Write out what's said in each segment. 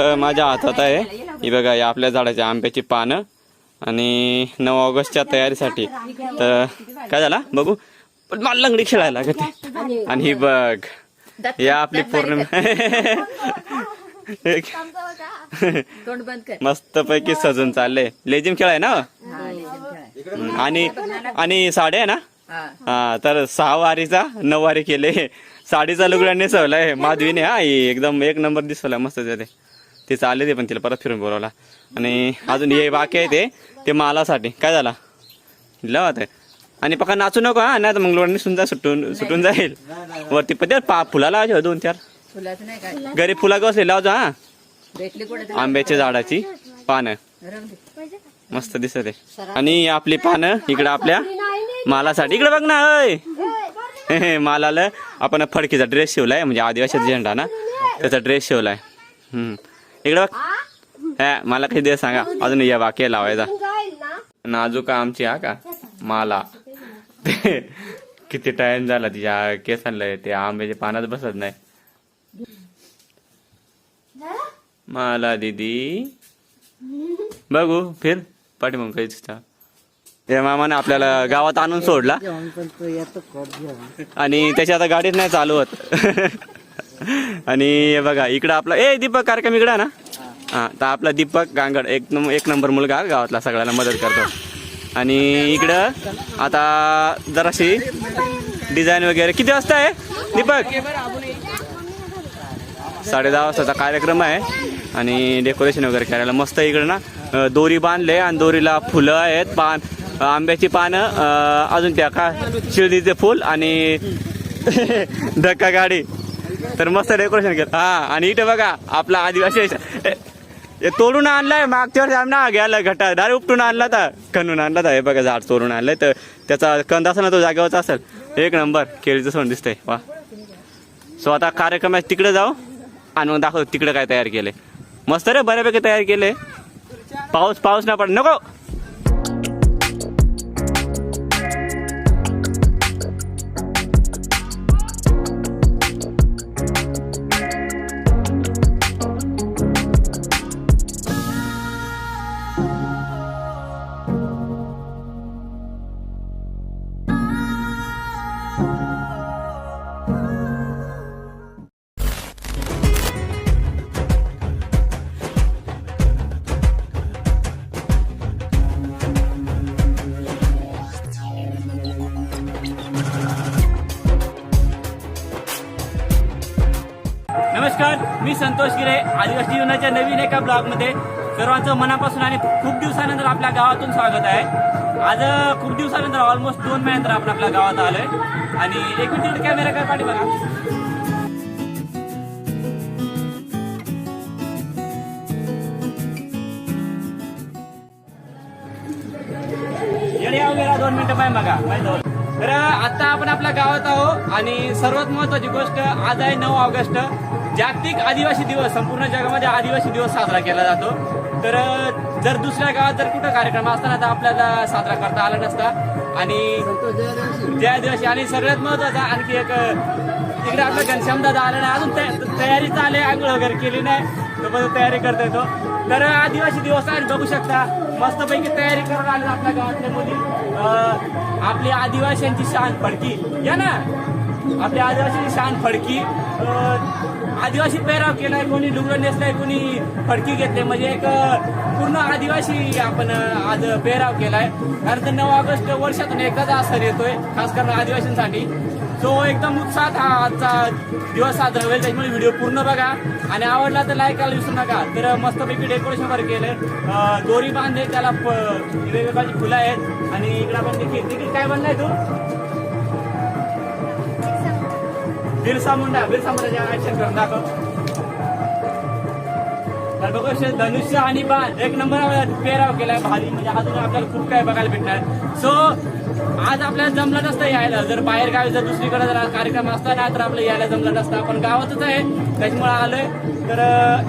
माझ्या हातात आहे. ही बघा या आपल्या झाडाच्या आंब्याची पानं आणि नऊ ऑगस्टच्या तयारीसाठी. तर काय झाला? बघू. पण मला लंगडी खेळायला लागते आणि ही बघ या आपली पौर्णिमा मस्त पैकी सजून चालले लेजिम खेळाय ना हा, लेझीम खेळाय. हम्म, आणि आणि साडे आहे ना? हा. तर सहा वारीचा नऊ वारी केले. साडीचा लुगडा नेसवलाय माधवीने. हा एकदम एक नंबर दिसवला मस्त ते ते चालले ते पण तिला परत फिरून बोलवला. आणि अजून हे बाकी आहे ते ते मालासाठी. काय झाला? लावत आणि पका नाचू नको हा. नाही तर मग लोणी सुद्धा सुटून सुटून जाईल. वरती पण पा फुला लावायचे हो दोन चार घरी फुला कसले लावतो हा. आंब्याच्या झाडाची पानं. मस्त दिसत आहे. आणि आपली पानं इकडं आपल्या मालासाठी. इकडे बघ ना अय मालाला आपण फडकीचा ड्रेस शिवलाय म्हणजे आदिवासी झेंडा ना. त्याचा ड्रेस शिवलाय. हम्म. इकडे बघ. हा मला काही दे सांगा. अजून या बाकी लावायचा. नाजूक आमची हा का? माला. ते किती टाइम झाला तिच्या केसांना ते आंब्याच्या पानात बसत नाही. माला दीदी. बघू फिर. पाठीमागून काही दिसता या मामाने आपल्याला गावात आणून सोडला. आणि त्याची आता गाडीच नाही चालू होत. आणि हे बघा इकडं आपला ए दीपक कार्यक्रम इकडं ना? हा तर आपला दीपक गांगड एक नंबर एक नंबर मुलगा गावातला सगळ्यांना मदत करतो. आणि इकडं आता जराशी डिझाईन वगैरे किती वाजता आहे? दीपक? साडे दहा वाजताचा कार्यक्रम आहे. आणि डेकोरेशन वगैरे करायला मस्त इकडं ना. दोरी बांधले आणि दोरीला फुलं आहेत पान आंब्याची पानं अजून त्या का शिर्डीचे फुल आणि धक्का गाडी तर मस्त डेकोरेशन केलं. हा आणि इथं बघा आपला आदिवासी तोडून आणलाय मागच्या वर्षी ना घ्यायला घटा डायरेक्ट उपटून आणला तर खणून आणला तर हे बघा झाड तोडून आणलंय. तर त्याचा कंद असेल ना तो जागेवरचा असेल. एक नंबर केळीचं सोन दिसतंय. वा. सो आता कार्यक्रम आहे तिकडे जाऊ. आणि मग दाखव तिकडे काय तयार केले मस्त रे बऱ्यापैकी तयार केले पाऊस पाऊस ना पड नको! संतोष गिरे आदिवासी जीवनाच्या नवीन एका ब्लॉगमध्ये. सर्वांचं मनापासून आणि खूप दिवसानंतर आपल्या गावातून स्वागत आहे. आज खूप दिवसानंतर ऑलमोस्ट दोन महिन्यानंतर आपण आपल्या गावात आलोय. आणि एक मिनिट कॅमेरा काय पाठी बघा वगैरे दोन मिनिटं पाय बघा पाय तर आता आपण आपल्या गावात आहोत आणि सर्वात महत्वाची गोष्ट आज आहे नऊ ऑगस्ट. जागतिक आदिवासी दिवस संपूर्ण जगामध्ये आदिवासी दिवस साजरा केला जातो. तर जर दुसऱ्या गावात जर कुठं कार्यक्रम असताना तर आपल्याला साजरा करता आला नसता. आणि जय आदिवासी आणि सगळ्यात महत्त्वाचा आणखी एक तिकडे आपला घनश्याम दादा आला नाही अजून तयारी चालू आहे आंघोळ वगैरे केली नाही. तो पण तयारी करता येतो तर आदिवासी दिवस आहे बघू शकता. मस्तपैकी तयारी करून आले आपल्या गावातल्या मुली. आपली आदिवासींची शान फडकी. या ना? आपल्या आदिवासींची शान फडकी. आदिवासी पेहराव केलाय कोणी लुगडं नेसलाय कोणी फडकी घेतले. म्हणजे एक पूर्ण आदिवासी आपण आज पेहराव केलाय. कारण तर नऊ ऑगस्ट वर्षातून एकच हा येतोय खास करून आदिवासींसाठी. सो एकदम उत्साहात हा आजचा दिवस साजरा होईल त्याच्यामुळे व्हिडिओ पूर्ण बघा. आणि आवडला तर लाईक करायला विसरू नका. तर मस्तपैकी डेकोरेशन वगैरे केलंय. दोरी बांधले त्याला वेगवेगळ्याची फुलं आहेत. आणि इकडे आपण देखील देखील काय बनलाय तू? बिरसा मुंडा. बिरसा मुंडाच्या ऍक्शन करून दाखव. तर बघू धनुष्य आणि बाण. एक नंबर पेराव केलाय भारी. म्हणजे अजून आपल्याला खूप काय बघायला भेटणार. सो आज आपल्याला जमलं नसतं यायला. जर बाहेर गावी जर दुसरीकडे जर कार्यक्रम असता ना तर आपलं यायला जमलं नसतं. आपण गावातच आहे. त्याच्यामुळे आलोय. तर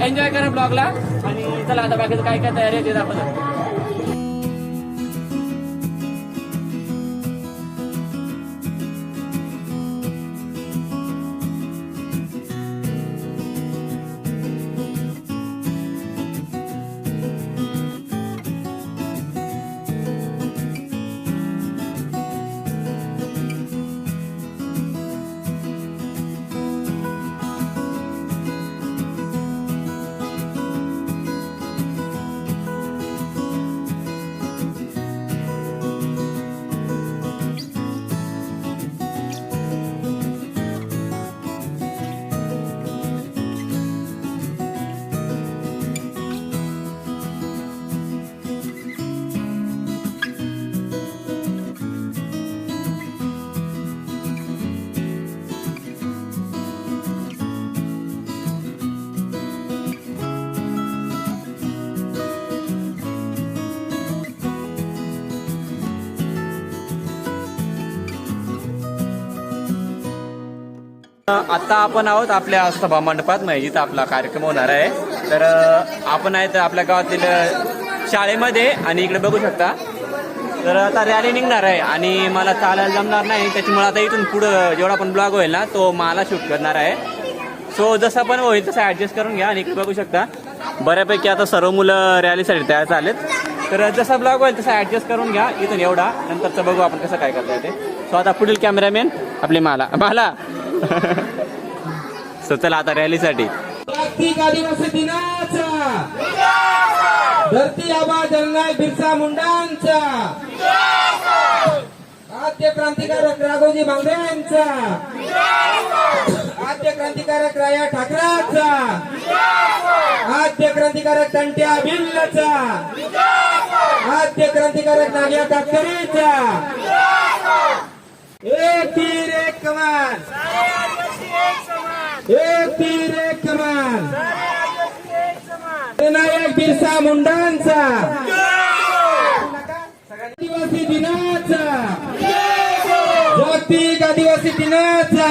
एन्जॉय करा ब्लॉगला आणि चला आता बाकीचं काय काय तयारी आहे ते दाखवतो. आता आपण आहोत आपल्या सभा मंडपात. म्हणजे जिथं आपला कार्यक्रम होणार आहे. तर आपण आहे तर आपल्या गावातील शाळेमध्ये आणि इकडे बघू शकता. तर आता रॅली निघणार आहे आणि मला चालायला जमणार नाही. त्याच्यामुळे आता इथून पुढं जेवढा पण ब्लॉग होईल ना तो मला शूट करणार आहे. सो जसा पण होईल तसं ऍडजस्ट करून घ्या आणि इकडे बघू शकता. बऱ्यापैकी आता सर्व मुलं रॅलीसाठी तयार झालेत. तर जसा ब्लॉग होईल तसा ऍडजस्ट करून घ्या. इथून एवढा. नंतरचं बघू आपण कसं काय करता येते. सो आता पुढील कॅमेरामॅन आपली माला. माला! सो चला आता रॅलीसाठी. जागतिक आदिवासी दिनाचा धरती आबा जननायक बिरसा मुंडांचा. आद्य क्रांतिकारक राघोजी बांगड्यांचा आद्य क्रांतिकारक राया ठाकराचा. आद्य क्रांतिकारक तंट्या भिल्लचा आद्य क्रांतिकारक नाग्या कातकरीचा एक तीर एक कमान. एक तीर एक कमान विनायक बिरसा मुंडांचा. आदिवासी दिनाचा. जागतिक आदिवासी दिनाचा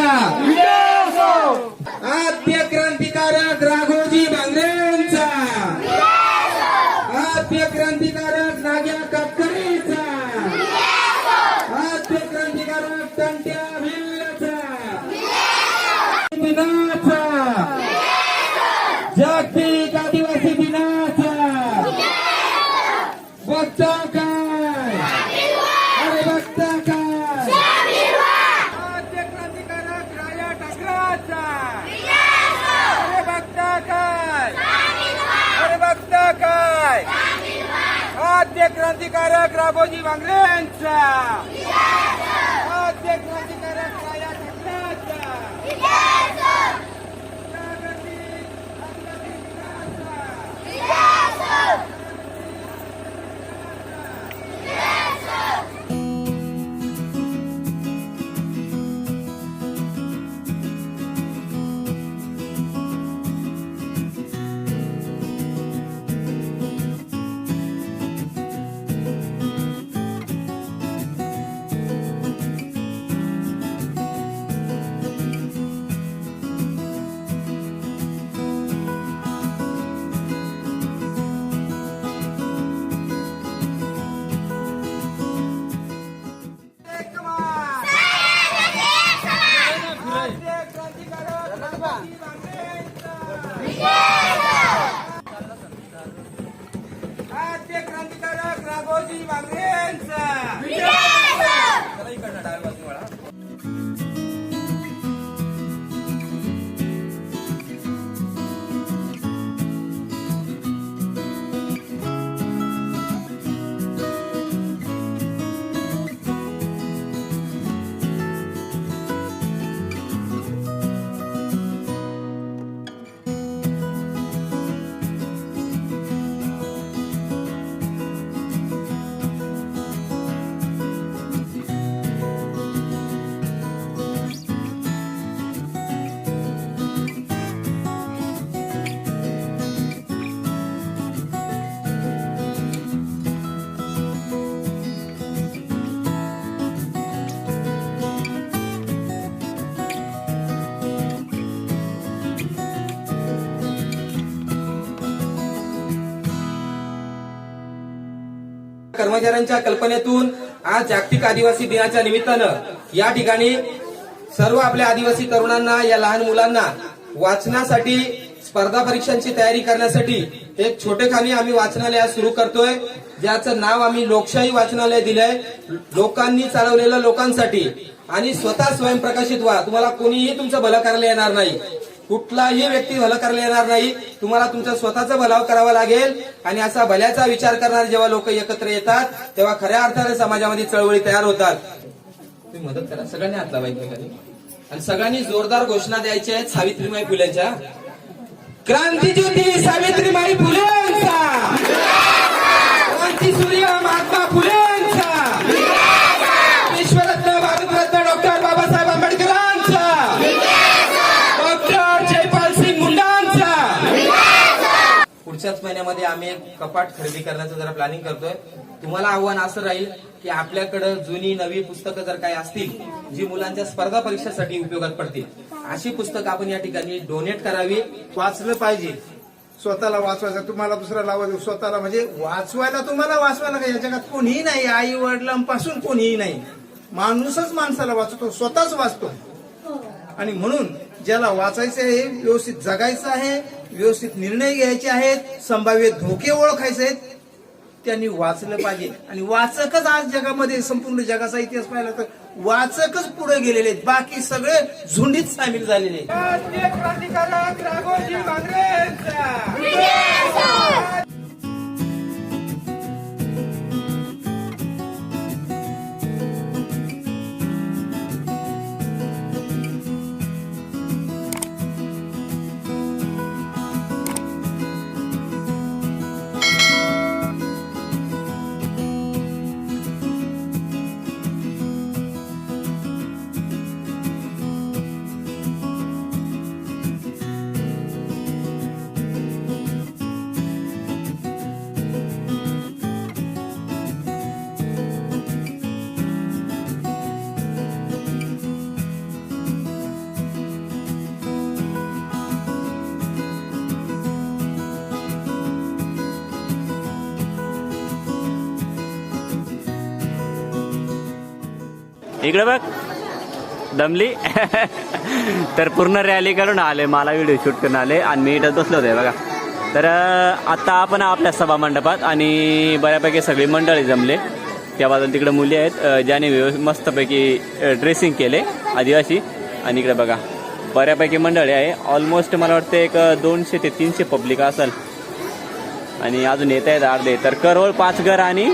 आद्य क्रांतिकारक राघोजी बांगरेंचा आद्य क्रांतिकारक नाग्या कातकरीचा आद्य क्रांतिकारक तंट्या भिल्लचा दिनाचा जागतिक आदिवासी दिनाचा बघता काय अरे बघता काय आद्य क्रांतिकारक राया ठाकराचा अरे बघता काय अरे बघता काय आद्य क्रांतिकारक राघोजी कर्मचाऱ्यांच्या कल्पनेतून आज जागतिक आदिवासी दिनाच्या निमित्तानं या ठिकाणी सर्व आपल्या आदिवासी तरुणांना या लहान मुलांना वाचनासाठी स्पर्धा परीक्षांची तयारी करण्यासाठी एक छोटेखानी आम्ही वाचनालय सुरू करतोय. ज्याचं नाव आम्ही लोकशाही वाचनालय दिलंय. लोकांनी चालवलेलं लोकांसाठी आणि स्वतः स्वयंप्रकाशित व्हा. तुम्हाला कोणीही तुमचं भलं करायला येणार नाही. कुठलाही व्यक्ती भलं करायला येणार नाही. तुम्हाला तुमचा स्वतःचा भलाव करावा लागेल. आणि असा भल्याचा विचार करणारे जेव्हा लोक एकत्र येतात तेव्हा खऱ्या अर्थाने समाजामध्ये चळवळी तयार होतात. तुम्ही मदत करा. सगळ्यांनी हात लावा एकमेकांनी. आणि सगळ्यांनी जोरदार घोषणा द्यायच्या आहेत सावित्रीमाई फुलेच्या. क्रांतीज्योती सावित्रीमाई फुलेंचा. क्रांती सूर्य महात्मा फुले. महिन्यामध्ये आम्ही एक कपाट खरेदी करण्याचं जरा प्लॅनिंग करतोय. तुम्हाला आव्हान असं राहील की आपल्याकडं जुनी नवी पुस्तकं जर काही असतील जी मुलांच्या स्पर्धा परीक्षेसाठी उपयोगात पडतील अशी पुस्तकं आपण या ठिकाणी डोनेट करावी. वाचलं पाहिजे. स्वतःला वाचवायचं. तुम्हाला दुसरा लावायचं स्वतःला म्हणजे वाचवायला तुम्हाला वाचवायला काय? या जगात कोणीही नाही. आई वडिलांपासून कोणीही नाही. माणूसच माणसाला वाचतो स्वतःच वाचतो. आणि म्हणून ज्याला वाचायचं आहे व्यवस्थित जगायचं आहे व्यवस्थित निर्णय घ्यायचे आहेत संभाव्य धोके ओळखायचे आहेत त्यांनी वाचलं पाहिजे. आणि वाचकच आज जगामध्ये संपूर्ण जगाचा इतिहास पाहिला तर वाचकच पुढे गेलेले आहेत. बाकी सगळे झुंडीत सामील झालेले इकडे बघ. दमली. तर पूर्ण रॅली करून आले मला व्हिडिओ शूट करून आले आणि मी इथं बसलो होते बघा. तर आता आपण आपल्या सभा मंडपात आणि बऱ्यापैकी सगळी मंडळी जमले. त्या बाजूला तिकडे मुली आहेत ज्याने मस्तपैकी ड्रेसिंग केले आदिवासी. आणि इकडे बघा बऱ्यापैकी मंडळी आहे. ऑलमोस्ट मला वाटतं एक दोनशे ते तीनशे पब्लिक असेल. आणि अजून येत आहेत अर्धे. तर करोळ पाचघर आणि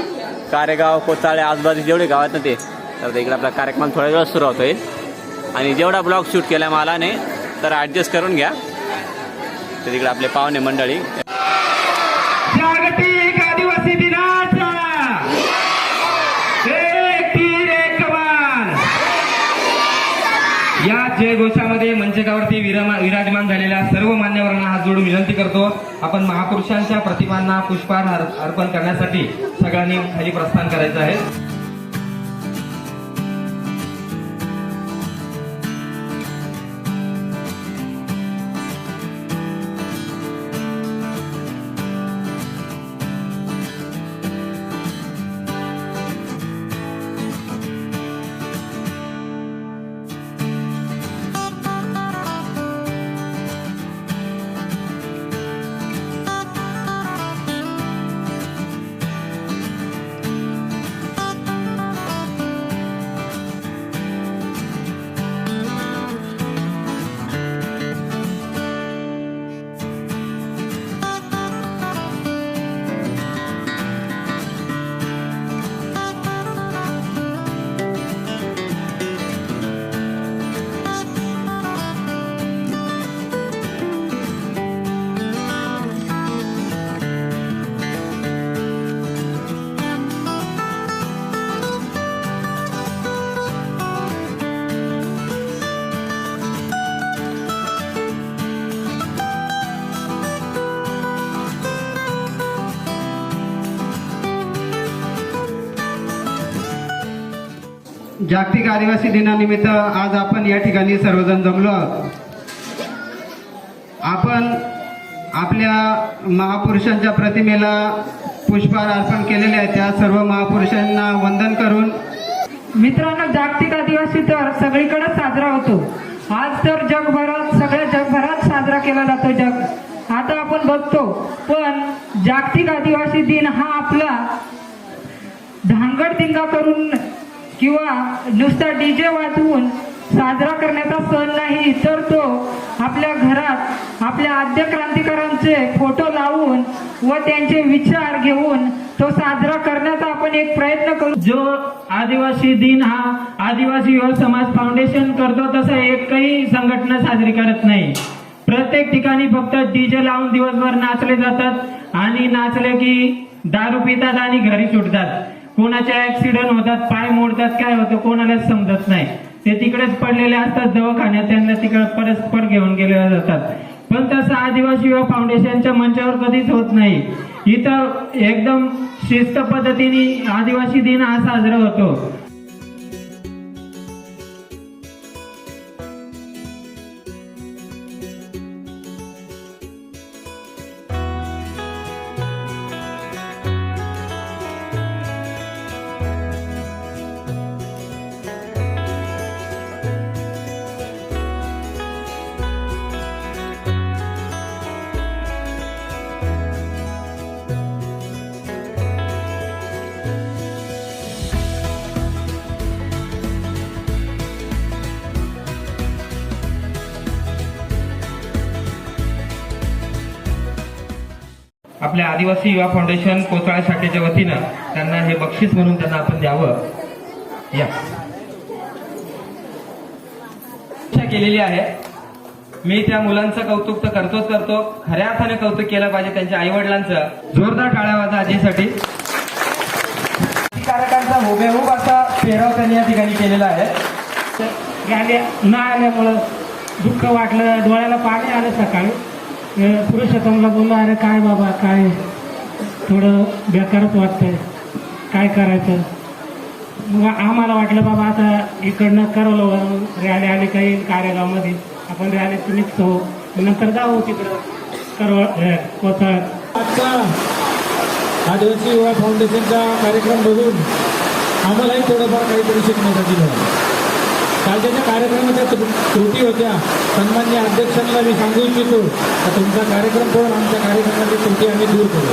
कारेगाव कोचाळे आजूबाजू जेवढे गावात ना ते. तर इकडे आपला कार्यक्रम थोड्या वेळ सुरू होतोय. आणि जेवढा ब्लॉग शूट केला मालाने तर ॲडजस्ट करून घ्या. तर तिकडे आपले पाहुणे मंडळी. जागतिक आदिवासी दिनाचा. या जयघोषामध्ये मंचकावरती विरामा- विराजमान झालेल्या सर्व मान्यवरांना हात जोडून विनंती करतो. आपण महापुरुषांच्या प्रतिमांना पुष्पहार अर्पण करण्यासाठी सगळ्यांनी खाली प्रस्थान करायचं आहे. जागतिक आदिवासी दिनानिमित्त आज आपण या ठिकाणी सर्वजण जमलो आहोत. आपण आपल्या महापुरुषांच्या प्रतिमेला पुष्पहार अर्पण केलेले आहे. त्या सर्व महापुरुषांना वंदन करून मित्रांनो जागतिक आदिवासी तर सगळीकडे साजरा होतो. आज तर जगभरात सगळ्या जगभरात साजरा केला जातो जग. आता आपण बघतो पण जागतिक आदिवासी दिन हा आपला धांगडधिंगा करून किंवा नुसता डीजे वाजवून साजरा करण्याचा सण नाही तर तो आपल्या घरात आपल्या आद्य क्रांतिकारांचे फोटो लावून व त्यांचे विचार घेऊन तो साजरा करण्याचा आपण एक प्रयत्न करू. जो आदिवासी दिन हा आदिवासी युवा समाज फाउंडेशन करतो तसं एकही संघटना साजरी करत नाही. प्रत्येक ठिकाणी फक्त डीजे लावून दिवसभर नाचले जातात आणि नाचले की दारू पितात आणि घरी सुटतात. कोणाच्या ऍक्सिडेंट होतात पाय मोडतात काय होतं कोणालाच समजत नाही. ते तिकडेच पडलेले असतात दवाखान्यात त्यांना तिकडे परस्पर घेऊन गेले जातात. पण तसं आदिवासी युवा फाउंडेशनच्या मंचावर कधीच होत नाही. इथं एकदम शिस्त पद्धतीने आदिवासी दिन हा साजरा होतो. आपल्या आदिवासी युवा फाउंडेशन कोचाळा शाखेच्या वतीनं त्यांना हे बक्षीस म्हणून त्यांना आपण द्यावं. या. केलेली आहे. मी त्या मुलांचं कौतुक तर करतोच करतो. खऱ्या अर्थाने कौतुक केलं पाहिजे त्यांच्या आई वडिलांचं जोरदार टाळ्या वाजा आजीसाठी. कारकांचा हुबेहूब असा पेहराव त्यांनी या ठिकाणी केलेला आहे. रॅली न आल्यामुळं दुःख वाटलं डोळ्याला पाणी आलं सकाळी. पुरुषोत्तमला बोललो अरे काय बाबा काय? थोडं बेकारच वाटतंय. काय करायचं? मग आम्हाला वाटलं बाबा आता इकडनं करवलं रॅली आली काही कार्यगावमध्ये. आपण रॅलीत निघतो. नंतर जाऊ तिकडं. करवळ कोथळ आजचा आदिवासी युवा फाउंडेशनचा कार्यक्रम बघून आम्हालाही थोडंफार काहीतरी शिकण्यासाठी मिळालं. कालच्या कार्यक्रमाच्या त्रुटी होत्या. सन्मान्य अध्यक्षांना मी सांगू इच्छितो का तुमचा कार्यक्रम करून आमच्या कार्यक्रमाची त्रुटी आम्ही दूर करू.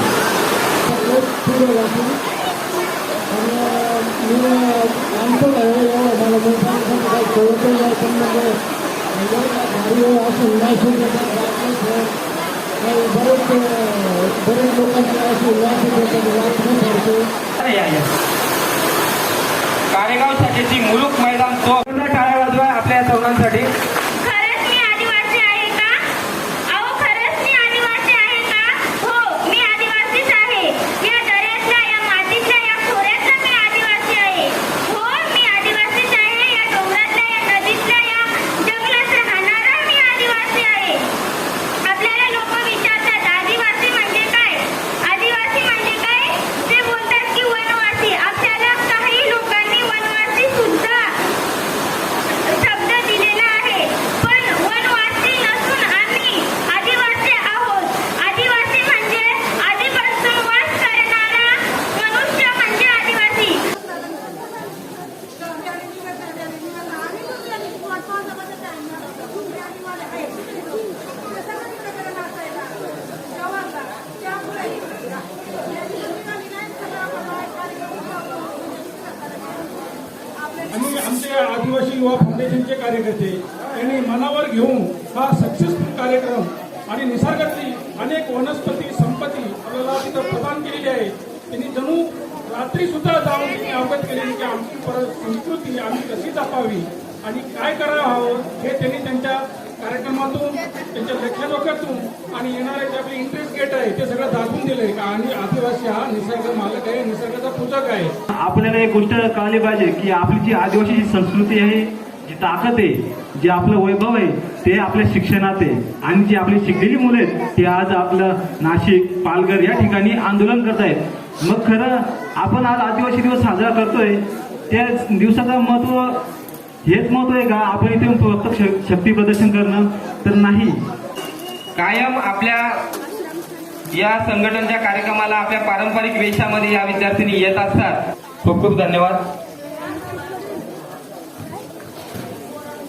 अरे या, या. कारेगाव शाखेची मुलुक मैदान तो टाळ्या वाजवा आपल्या चौघांसाठी तरुणांसाठी खरंच मी आदिवासी आहे का अहो खरंच मी आदिवासी आहे का हो मी आदिवासीच आहे या दऱ्यातला या मातीतल्या या खोऱ्यातला मी आदिवासी आहे हो मी आदिवासीच आहे या डोंगरातल्या या नदीतल्या या जंगलात राहणारा मी आदिवासी आहे आपल्याला लोक विचारतात आदिवासी म्हणजे काय आदिवासी म्हणजे काय ते बोलतात की वनवासी आपल्याला काही लोकांनी वनवासी सुद्धा शब्द दिलेला आहे पण वनवासी नसून आम्ही आदिवासी आहोत आदिवासी म्हणजे आधीपासून वास करणारा मनुष्य म्हणजे आदिवासी आणि आमचे आदिवासी युवा फाउंडेशनचे कार्यकर्ते यांनी मनावर घेऊन हा सक्सेसफुल कार्यक्रम आणि निसर्गातली अनेक वनस्पती संपत्ती आपल्याला तिथं प्रदान केलेली आहे. त्यांनी जणू रात्री सुद्धा जाऊन त्यांनी अवगत केलेली की आमची परत संस्कृती आम्ही कशी जपावी आणि काय करावं हवं हे त्यांनी त्यांच्या कार्यक्रमातून त्यांच्या लेखनातून आणि येणारे जे आपले इंटरेस्ट गेट आहे ते सगळं दाखवून दिले का आणि आदिवासी हा निसर्ग मालक आहे निसर्गाचा पूजक आहे. आपल्याला एक गोष्ट कळली पाहिजे की आपली जी आदिवासी जी संस्कृती आहे जी ताकद आहे जे आपलं वैभव आहे ते आपल्या शिक्षणात आहे. आणि जी आपली शिकलेली मुलं आहेत ते आज आपलं नाशिक पालघर या ठिकाणी आंदोलन करत आहेत मग खरं आपण आज आदिवासी दिवस साजरा करतोय त्या दिवसाचं महत्त्व हेच महत्त्व आहे का? आपण इथे फक्त श- शक्ती प्रदर्शन करणं? तर नाही. कायम आपल्या या संघटनच्या कार्यक्रमाला आपल्या पारंपरिक वेशामध्ये या विद्यार्थ्यांनी येत असतात. खूप खूप धन्यवाद.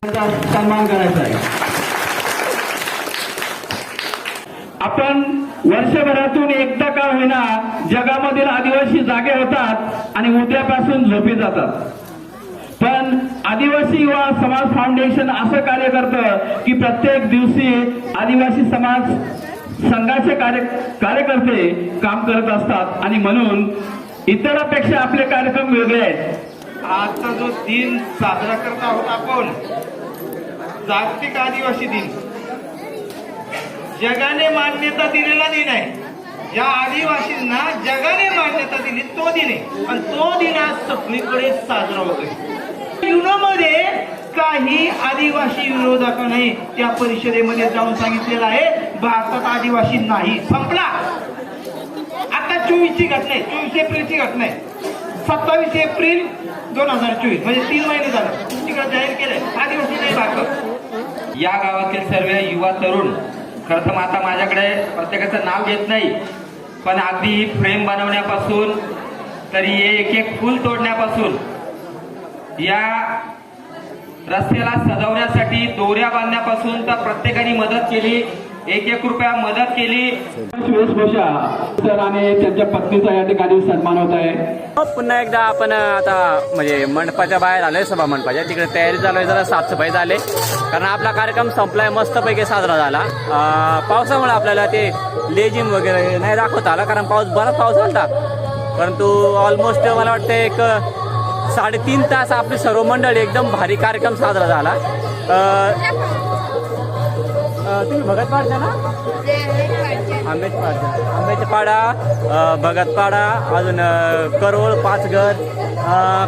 सन्मान करायचा आहे. आपण वर्षभरातून एकदा का होईना जगामधील आदिवासी जागे होतात आणि उद्यापासून झोपी जातात. पण आदिवासी युवा समाज फाउंडेशन असं कार्य करतं की प्रत्येक दिवशी आदिवासी समाज संघाचे कार्य कार्यकर्ते काम करत असतात. आणि म्हणून इतरांपेक्षा आपले कार्यक्रम वेगळे आहेत. आजचा जो दिन साजरा करत आहोत आपण जागतिक आदिवासी दिन. जगाने मान्यता दिलेला दिन आहे. या आदिवासींना जगाने मान्यता दिली तो दिन आहे. आणि तो दिन आज सगळीकडे साजरा होतोय. युनोमध्ये काही आदिवासी विरोधकांनी त्या परिषदेमध्ये जाऊन सांगितलेलं आहे भारतात आदिवासी नाही. संपला. आता चोवीसची घटना आहे. चोवीस एप्रिलची घटना आहे. सत्तावीस एप्रिल दोन हजार चोवीस म्हणजे तीन महिने झालं. तिकडे जाहीर केलंय. आदिवासी नाही भारतात. या गावातील सर्व युवा तरुण खरं तर आता माझ्याकडे प्रत्येकाचं नाव घेत नाही पण अगदी फ्रेम बनवण्यापासून तरी एक एक फूल तोडण्यापासून या रस्त्याला सजवण्यासाठी दोऱ्या बांधण्यापासून तर प्रत्येकाने मदत केली. एक एक रुपया मदत केली. वेशभूषा सर आणि त्यांच्या पत्नीचा या ठिकाणी सन्मान होत आहे. पुन्हा एकदा आपण आता म्हणजे मंडपाच्या बाहेर आलोय सभा मंडपाच्या. तिकडे तयारी चालू आहे जरा साफसफाई झाली. कारण आपला कार्यक्रम संपलाय मस्तपैकी साजरा झाला. पावसामुळे आपल्याला ते लेजिम वगैरे नाही दाखवता आला कारण पाऊस बराच पाऊस आलता परंतु ऑलमोस्ट मला वाटतं एक साडेतीन तास आपली सर्व मंडळी एकदम भारी कार्यक्रम साजरा झाला. तुम्ही भगत ना? आंबेच आंबेजपाडा भगतपाडा अजून करोळ पाचघर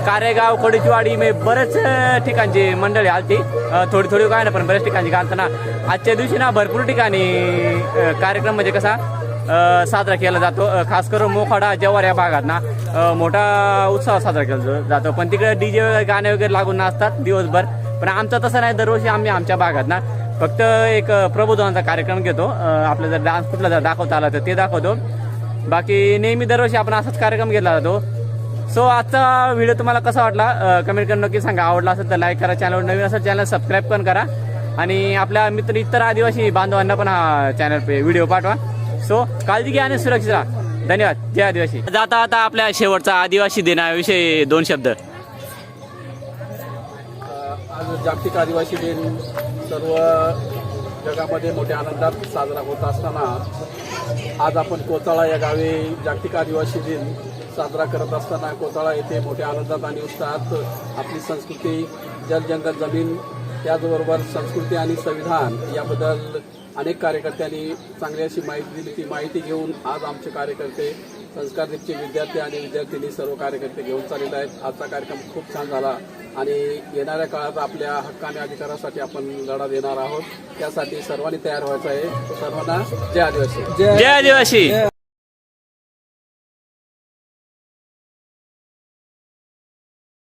कारेगाव कोडीचवाडी मी बरेच ठिकाणची मंडळी आलती. थोडी थोडी काय ना पण बऱ्याच ठिकाणची घालताना आजच्या दिवशी ना भरपूर ठिकाणी कार्यक्रम म्हणजे कसा साजरा केला जातो. खास करून मोखाडा जव्हार या भागात ना मोठा उत्सव साजरा केला जातो. पण तिकडे डीजे गाणे वगैरे लागून नाचतात दिवसभर. पण आमचं तसं नाही. दरवर्षी आम्ही आमच्या भागात ना फक्त एक प्रबोधनाचा कार्यक्रम घेतो. आपला जर डान्स कुठला जर दाखवता आला तर ते दाखवतो. बाकी नेहमी दरवर्षी आपण असाच कार्यक्रम घेतला जातो. सो आजचा व्हिडिओ तुम्हाला कसा वाटला? कमेंट करून नक्की सांगा. आवडला असेल तर लाईक करा. चॅनल नवीन असेल चॅनल सबस्क्राईब पण करा. आणि आपल्या मित्र इतर आदिवासी बांधवांना पण हा चॅनल व्हिडिओ पाठवा. सो काळजी घ्या आणि सुरक्षित राहा. धन्यवाद. जय आदिवासी. जाता आता आपल्या शेवटचा आदिवासी दिनाविषयी दोन शब्द. जागतिक आदिवासी दिन सर्व जगामध्ये मोठ्या आनंदात साजरा होत असताना आज आपण कोचाळा या गावी जागतिक आदिवासी दिन साजरा करत असताना कोचाळा येथे मोठ्या आनंदात आणि उत्साहात आपली संस्कृती जल जंगल जमीन त्याचबरोबर संस्कृती आणि संविधान याबद्दल अनेक कार्यकर्त्यांनी चांगली अशी माहिती दिली. ती माहिती घेऊन आज आमचे कार्यकर्ते संस्कार दीपचे विद्यार्थी आणि विद्यार्थिनी सर्व कार्यकर्ते घेऊन चाललेले आहेत. आजचा कार्यक्रम खूप छान झाला आणि येणाऱ्या काळात आपल्या हक्क आणि अधिकारासाठी आपण लढा देणार आहोत. त्यासाठी सर्वांनी तयार व्हायचं आहे. सर्वांना जय आदिवासी. जय आदिवासी.